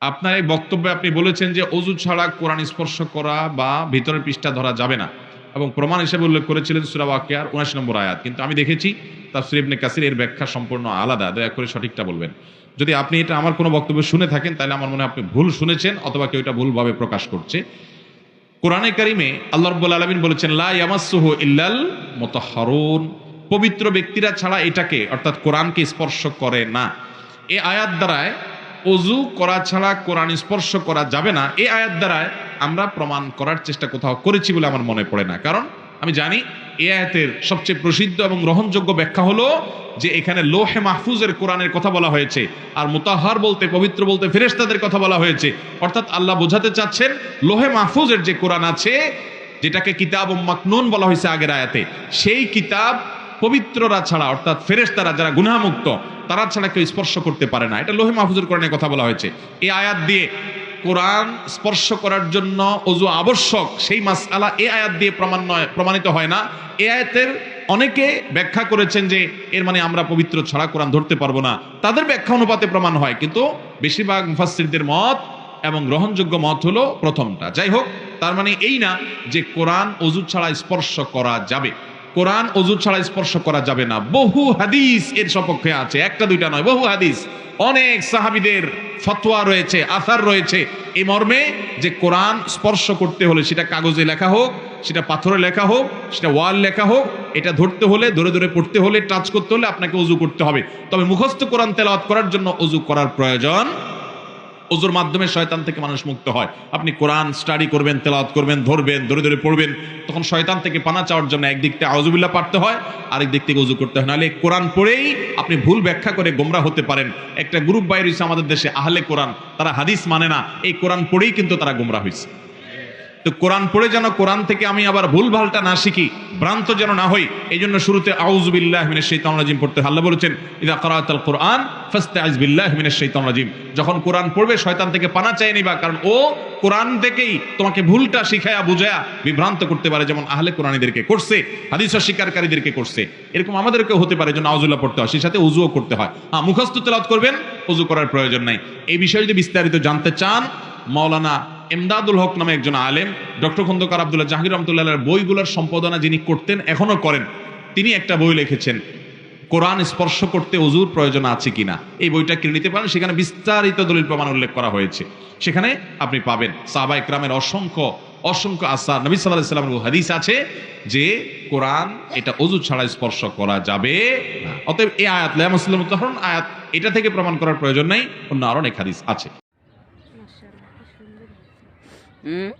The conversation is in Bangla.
আপনার এই বক্তব্যে আপনি বলেছেন যে অজু ছাড়া কোরআন স্পর্শ করা বা ভিতরের পৃষ্ঠা ধরা যাবে না। এবং প্রমাণ হিসেবে উল্লেখ করেছিলেন সুরা ওয়াকিয়ার উনিশ নম্বর আয়াত। কিন্তু আমি দেখেছি তাফসির ইবনে কাসির এর ব্যাখ্যা সম্পূর্ণ আলাদা। দয়া করে সঠিকটা বলবেন। যদি আপনি এটা আমার কোনো বক্তব্য শুনে থাকেন, তাহলে আমার মনে হয় আপনি ভুল শুনেছেন অথবা কেউ এটা ভুলভাবে প্রকাশ করছে। কোরআনে কারিমে আল্লাহ রব্বুল আলমিন বলেছেন, লা ইয়ামাসসুহু ইল্লাল মুতাহহারুন পবিত্র ব্যক্তিরা ছাড়া এটাকে, অর্থাৎ কোরআনকে স্পর্শ করে না। এ আয়াত দ্বারায় অজু করা ছাড়া কোরআন স্পর্শ করা যাবে না। এই আয়াত দ্বারায় আমরা প্রমাণ করার চেষ্টা কোথাও করেছি বলে আমার মনে পড়ে না। কারণ আমি জানি এ আয়াতের সবচেয়ে প্রসিদ্ধ এবং গ্রহণযোগ্য ব্যাখ্যা হলো যে এখানে লোহে মাহফুজের কোরআনের কথা বলা হয়েছে আর মোতাহার বলতে, পবিত্র বলতে, ফেরেশতাদের কথা বলা হয়েছে। অর্থাৎ আল্লাহ বোঝাতে চাচ্ছেন লোহে মাহফুজের যে কোরআন আছে, যেটাকে কিতাব ও মাকনুন বলা হয়েছে আগের আয়াতে, সেই কিতাব পবিত্ররা ছাড়া, অর্থাৎ ফেরেশতারা যারা গুনাহমুক্ত, তারা ছাড়া কেউ স্পর্শ করতে পারে না। এটা লোহে মাহফুজের কোরআনের কথা বলা হয়েছে। এই আয়াত দিয়ে কোরআন স্পর্শ করার জন্য অজু আবশ্যক, সেই মাসআলা এ আয়াত দিয়ে প্রমাণ নয় প্রমাণিত হয় না। এ আয়াতের অনেকে ব্যাখ্যা করেছেন যে, এর মানে আমরা পবিত্র ছাড়া কোরআন ধরতে পারব না। তাদের ব্যাখ্যা অনুপাতে প্রমাণ হয়, কিন্তু বেশিরভাগ মুফাসসিরদের মত এবং গ্রহণযোগ্য মত হলো প্রথমটা। যাই হোক, তার মানে এই না যে কোরআন অজু ছাড়া স্পর্শ করা যাবে। কোরআন অজু ছাড়া স্পর্শ করা যাবে না। বহু হাদিস এর সপক্ষে আছে। একটা, দুইটা নয়, বহু হাদিস। অনেক সাহাবিদের ফতোয়া রয়েছে আথার রয়েছে। এই মর্মে যে কোরআন স্পর্শ করতে হলে সেটা কাগজে লেখা হোক, সেটা পাথরে লেখা হোক, সেটা ওয়াল লেখা হোক, এটা ধরতে হলে, ধরে ধরে পড়তে হলে, টাচ করতে হলে আপনাকে অজু করতে হবে। তবে মুখস্থ কোরআন তেলাওয়াত করার জন্য অজু করার প্রয়োজন ওজুর মাধ্যমে শয়তান থেকে মানুষ মুক্ত হয়। আপনি কোরআন স্টাডি করবেন, তেলাওয়াত করবেন, ধরবেন, ধরে ধরে পড়বেন, তখন শয়তান থেকে পানা চাওয়ার জন্য একদিক থেকে আউজুবিল্লাহ পারতে হয়, আরেক দিক থেকে উজু করতে হয়। নাহলে কোরআন পড়েই আপনি ভুল ব্যাখ্যা করে গোমরা হতে পারেন। একটা গ্রুপ বাইরে হয়েছে আমাদের দেশে, আহলে কোরআন, তারা হাদিস মানে না, এই কোরআন পড়েই কিন্তু তারা গোমরা হয়েছে তো কোরআন পড়ে যেন কোরআন থেকে আমি আবার ভুল ভালটা না শিখি, ভ্রান্ত যেন না হই এই জন্য শুরুতে আউজুবিল্লাহ মিনাশ শাইতানির রাজিম পড়তে। আল্লাহ বলেছেন, ইদা কারাতাল কোরআন ফাস্তাইজ বিল্লাহ মিনাশ শাইতানির রাজিম। যখন কোরআন পড়বে, শয়তান থেকে পানা চাই নিবা, কারণ ও কোরআন থেকেই তোমাকে ভুলটা শিখায়া, বুঝায়া বিভ্রান্ত করতে পারে, যেমন আহলে কোরআনীদেরকে করছে, হাদিস স্বীকারীদেরকে করছে। এরকম আমাদেরকেও হতে পারে, যেন আউজুল্লাহ পড়তে হয়, সেই সাথে উজুও করতে হয়। হ্যাঁ মুখস্থ তেলাওয়াত করবেন উজু করার প্রয়োজন নাই। এই বিষয়ে যদি বিস্তারিত জানতে চান, মাওলানা এমদাদুল হক নামে একজন আলেম, ডক্টর খন্দকার আবদুল্লাহ জাহির রহমতুল্লাহ বইগুলোর সম্পাদনা যিনি করতেন এখনও করেন। তিনি একটা বই লিখেছেন, কোরআন স্পর্শ করতে অজুর প্রয়োজন আছে কিনা। এই বইটা কিনে নিতে পারেন? সেখানে বিস্তারিত দলিল প্রমাণ উল্লেখ করা হয়েছে। সেখানে আপনি পাবেন। সাহবা ইকরামের অসংখ্য অসংখ্য আসার, নবী সাল্লাহ সাল্লামের হাদিস আছে যে কোরআন এটা অজু ছাড়া স্পর্শ করা যাবে অতএব এই আয়াত মুসলিম উদাহরণ আয়াত, এটা থেকে প্রমাণ করার প্রয়োজন নেই। অন্য আরও অনেক হাদিস আছে। 嗯。